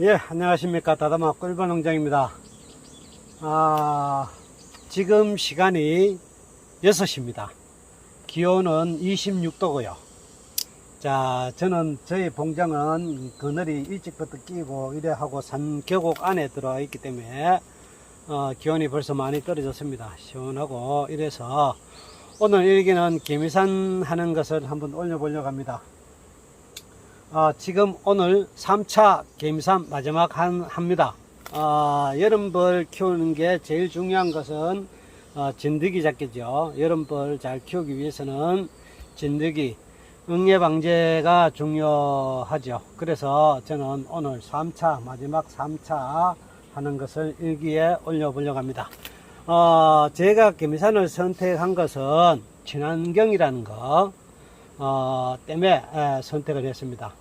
예, 안녕하십니까. 다다마 꿀벌 농장입니다. 아, 지금 시간이 6시입니다. 기온은 26도고요. 자, 저는 저희 봉장은 그늘이 일찍부터 끼고 이래 하고 산 계곡 안에 들어와 있기 때문에 어, 기온이 벌써 많이 떨어졌습니다. 시원하고 이래서 오늘 일기는 개미산 하는 것을 한번 올려보려고 합니다. 아, 지금 오늘 3차 개미산 마지막 한, 합니다. 아, 여름벌 키우는 게 제일 중요한 것은 어, 진드기 잡기죠. 여름벌 잘 키우기 위해서는 진드기, 응애 방제가 중요하죠. 그래서 저는 오늘 3차, 마지막 3차 하는 것을 일기에 올려보려고 합니다. 어, 제가 개미산을 선택한 것은 친환경이라는 거, 어, 때문에 에, 선택을 했습니다.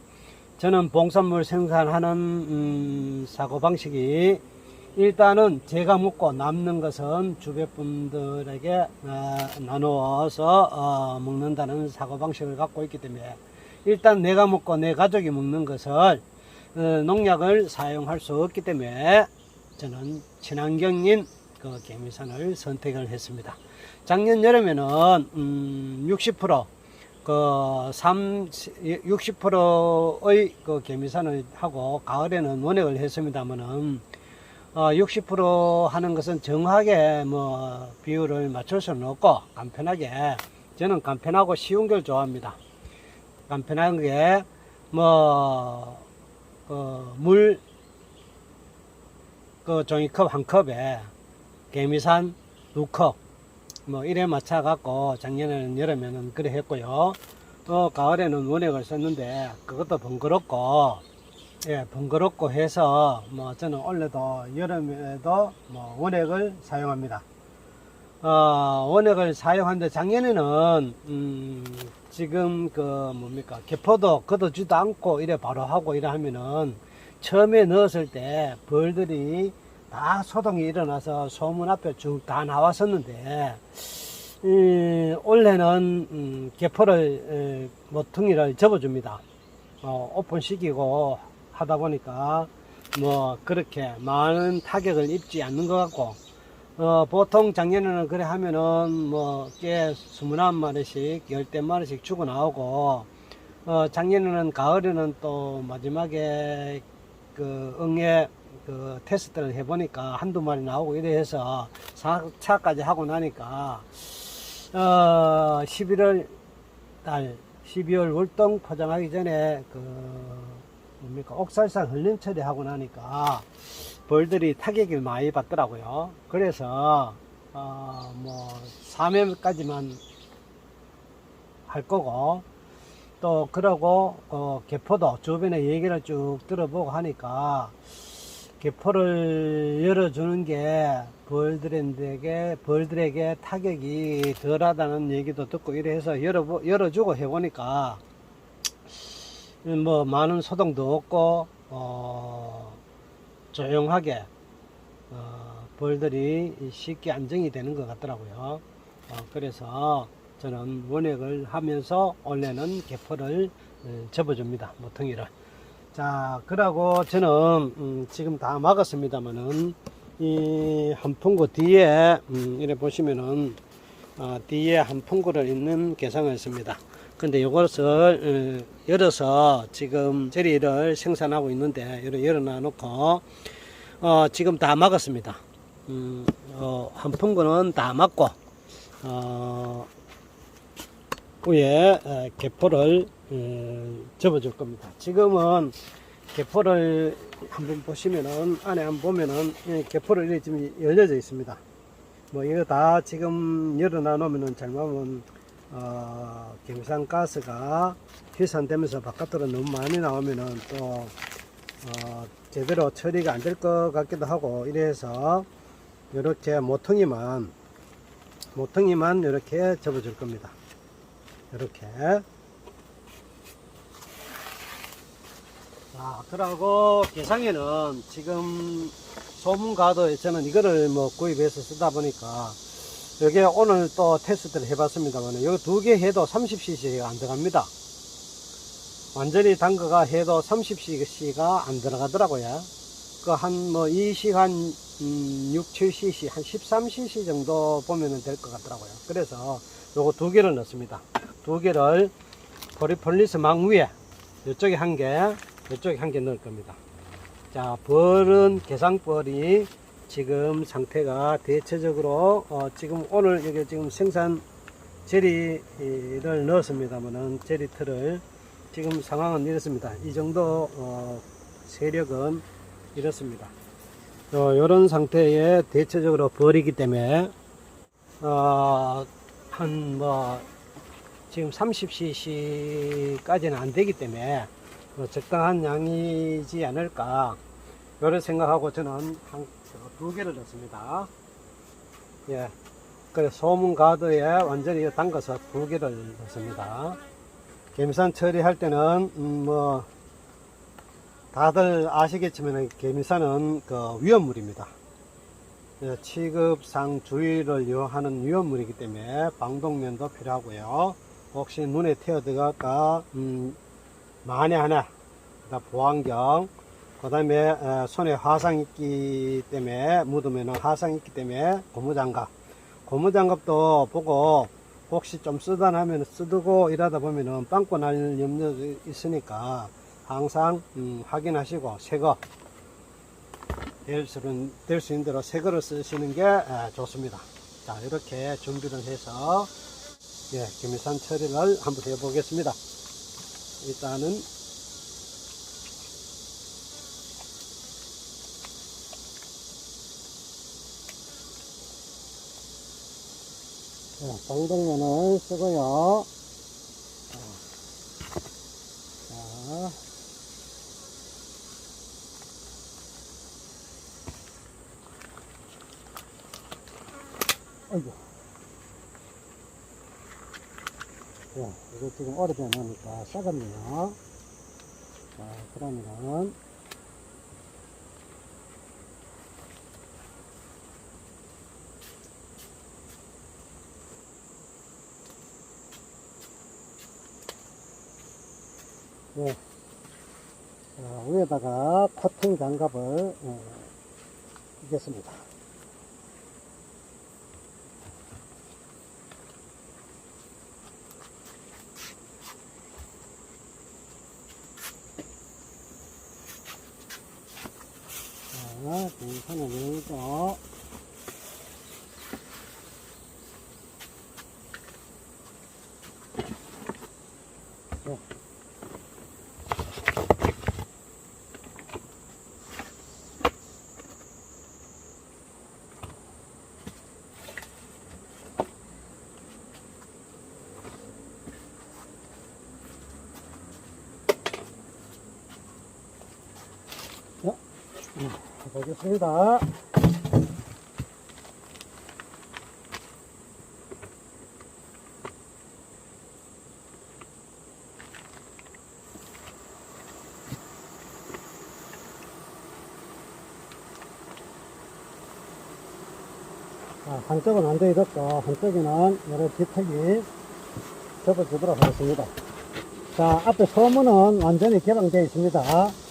저는 봉산물 생산하는 음, 사고 방식이 일단은 제가 먹고 남는 것은 주변 분들에게 어, 나누어서 어, 먹는다는 사고 방식을 갖고 있기 때문에 일단 내가 먹고 내 가족이 먹는 것을 어, 농약을 사용할 수 없기 때문에 저는 친환경인 그 개미산을 선택을 했습니다. 작년 여름에는 음, 60% 그 3, 60%의 그 개미산을 하고 가을에는 원액을 했습니다만은 어, 60% 하는 것은 정확하게 뭐 비율을 맞출 수는 없고 간편하게 저는 간편하고 쉬운 걸 좋아합니다. 간편하게 뭐, 어, 물, 그 종이컵 한 컵에 개미산 두 컵, 뭐 이래 맞춰 갖고 작년에는 여름에는 그래 했고요. 또 가을에는 원액을 썼는데 그것도 번거롭고 예 번거롭고 해서 뭐 저는 원래도 여름에도 뭐 원액을 사용합니다. 어, 원액을 사용하는데 작년에는 음, 지금 그 뭡니까 개포도 걷어주지도 않고 이래 바로 하고 이래 하면은 처음에 넣었을 때 벌들이 다 소동이 일어나서 소문 앞에 쭉 다 나왔었는데 음, 올해는 음, 개포를 에, 모퉁이를 접어줍니다. 어, 오픈시키고 하다 보니까 뭐 그렇게 많은 타격을 입지 않는 것 같고 어, 보통 작년에는 그래 하면은 뭐깨 스물한 마리씩 열대 마리씩 죽어 나오고 어, 작년에는 가을에는 또 마지막에 그 응애 그 테스트를 해보니까 한두 마리 나오고 이래 해서 4차까지 하고 나니까 어 11월 달 12월 월동 포장하기 전에 그 뭡니까 옥살상 흘림 처리하고 나니까 벌들이 타격을 많이 받더라고요. 그래서 어뭐 3회까지만 할 거고 또 그러고 어, 개포도 주변에 얘기를 쭉 들어보고 하니까 개 포를 열어주는 게 벌들에게 벌들에게 타격이 덜하다는 얘기도 듣고 이래 해서 열어 열어주고 해보니까 뭐 많은 소동도 없고 어, 조용하게 어, 벌들이 쉽게 안정이 되는 것 같더라고요. 어, 그래서 저는 원액을 하면서 원래는 개포를 어, 접어줍니다. 모퉁이를. 자, 그러고 저는 음, 지금 다 막았습니다만은 이 한풍구 뒤에 음, 이래 보시면은 어, 뒤에 한풍구를 있는 개상을 했습니다. 근데 이것을 어, 열어서 지금 제리를 생산하고 있는데 열어놔 놓고 어, 지금 다 막았습니다. 음, 어, 한풍구는 다 막고 어, 위에 에, 개포를 에, 접어줄 겁니다. 지금은 개포를 한번 보시면은 안에 한번 보면은 이 개포를 이렇게 지금 열려져 있습니다. 뭐 이거 다 지금 열어놔 놓으면은 잘못하면 어, 경산 가스가 희산되면서 바깥으로 너무 많이 나오면은 또 어, 제대로 처리가 안 될 것 같기도 하고 이래서 이렇게 모퉁이만 모퉁이만 이렇게 접어줄 겁니다. 이렇게. 자, 그러고 개상에는 지금 소문가도 저는 이거를 뭐 구입해서 쓰다 보니까 여기에 오늘 또 테스트를 해봤습니다만 여기 두개 해도 30cc가 안 들어갑니다. 완전히 담가가 해도 30cc가 안 들어가더라고요. 그 한 뭐 2시간 음, 6, 7cc, 한 13cc 정도 보면 될 것 같더라고요. 그래서 요거 두 개를 넣습니다. 두 개를 포리폴리스 망 위에 이쪽에 한 개, 이쪽에 한 개 넣을 겁니다. 자, 벌은 개상벌이 지금 상태가 대체적으로 어, 지금 오늘 여기 지금 생산 제리를 넣었습니다만은 제리 틀을 지금 상황은 이렇습니다. 이 정도 어, 세력은 이렇습니다. 어, 이런 상태에 대체적으로 벌이기 때문에 어, 한뭐 지금 30cc까지는 안 되기 때문에 어, 적당한 양이지 않을까 요런 생각하고 저는 한 두 개를 넣습니다. 예. 그래 소문 가드에 완전히 담가서 두 개를 넣습니다. 개미산 처리할 때는 음, 뭐 다들 아시겠지만 개미산은 그 위험물입니다. 예, 취급상 주의를 요하는 위험물이기 때문에 방독면도 필요하고요. 혹시 눈에 튀어들어갈까 음, 만에 하나 그다음 보안경 그 다음에 손에 화상 있기 때문에 묻으면 화상 있기 때문에 고무장갑 고무장갑도 보고 혹시 좀 쓰다 나면 쓰고 이러다 보면은 빵꾸 날 염려 있으니까 항상 음, 확인하시고 새거 될수 될수 있는 대로 새 거를 쓰시는 게 에, 좋습니다. 자 이렇게 준비를 해서 예, 김해산 처리를 한번 해보겠습니다. 일단은 자, 방독면을 쓰고요. 자, 아이고. 자, 이거 지금 오래되니까 썩었네요. 자, 그러면 네. 자, 위에다가 코팅 장갑을 어, 끼겠습니다. 자, 등산을 열고 네. 보겠습니다. 자, 한쪽은 완전히 덮고 한쪽에는 여러 깃털이 접어주도록 하겠습니다. 자, 앞에 소문은 완전히 개방되어 있습니다.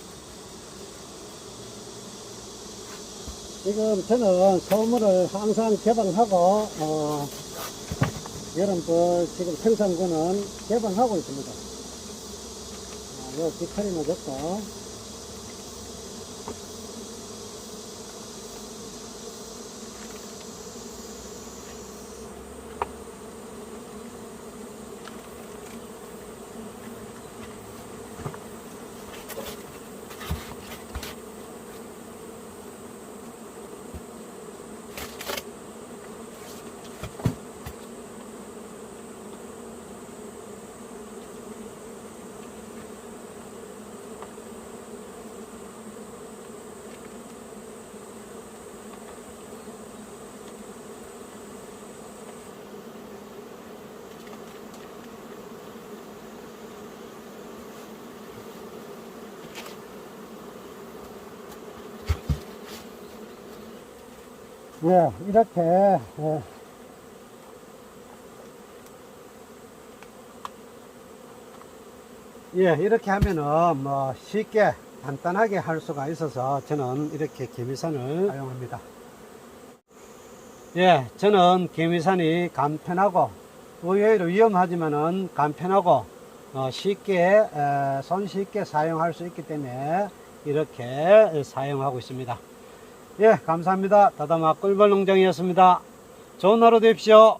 지금 저는 소물을 항상 개방하고 어, 여러분들 지금 생산군은 개방하고 있습니다. 아, 요 깃털이는 넣고 예, 이렇게 예, 예, 이렇게 하면은 뭐 쉽게 간단하게 할 수가 있어서 저는 이렇게 개미산을 사용합니다. 예, 저는 개미산이 간편하고 의외로 위험하지만은 간편하고 어, 쉽게 에, 손쉽게 사용할 수 있기 때문에 이렇게 사용하고 있습니다. 예, 감사합니다. 다다마 꿀벌 농장이었습니다. 좋은 하루 되십시오.